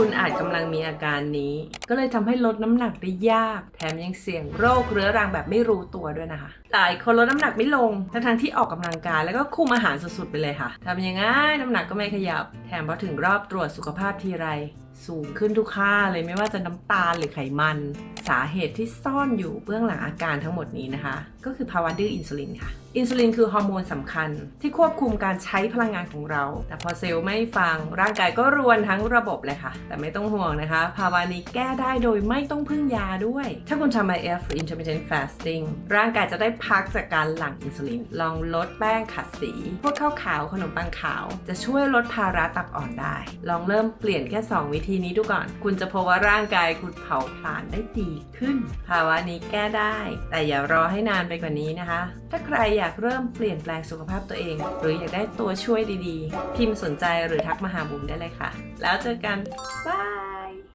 คุณอาจกำลังมีอาการนี้ ก็เลยทำให้ลดน้ำหนักได้ยาก แถมยังเสี่ยงโรคเรื้อรังแบบไม่รู้ตัวด้วยนะคะ หลายคนลดน้ำหนักไม่ลง ทั้งๆที่ออกกำลังกายแล้วก็คุมอาหารสุดๆไปเลยค่ะทำยังไงน้ำหนักก็ไม่ขยับ แถมพอถึงรอบตรวจสุขภาพทีไร สูงขึ้นทุกค่าเลยไม่ว่าจะน้ำตาลหรือไขมัน สาเหตุที่ซ่อนอยู่เบื้องหลังอาการทั้งหมดนี้นะคะ ก็คือภาวะดื้ออินซูลินค่ะ อินซูลินคือฮอร์โมนสำคัญ ที่ควบคุมการใช้พลังงานของเรา แต่พอเซลล์ไม่ฟังร่างกายก็รวนทั้งระบบเลยค่ะ แต่ไม่ต้องห่วงนะคะ ภาวะนี้แก้ได้โดยไม่ต้องพึ่งยาด้วย ถ้าคุณทำ IF หรือ intermittent fasting ร่างกายจะได้พักจากการหลั่งอินซูลิน ลองลดแป้งขัดสี พวกข้าวขาวขนมปังขาว จะช่วยลดภาระตับอ่อนได้ ลองเริ่มเปลี่ยนแค่ 2 วิธีนี้ดูก่อน คุณจะพบว่าร่างกายคุณเผาผลาญได้ดีขึ้น ภาวะนี้แก้ได้ แต่อย่ารอให้นานไปกว่านี้นะคะ ถ้าใครอยากอยากเริ่มเปลี่ยนแปลงสุขภาพตัวเอง หรืออยากได้ตัวช่วยดีๆ พิมพ์สนใจหรือทักมาหาบุ๋มได้เลยค่ะ แล้วเจอกันบาย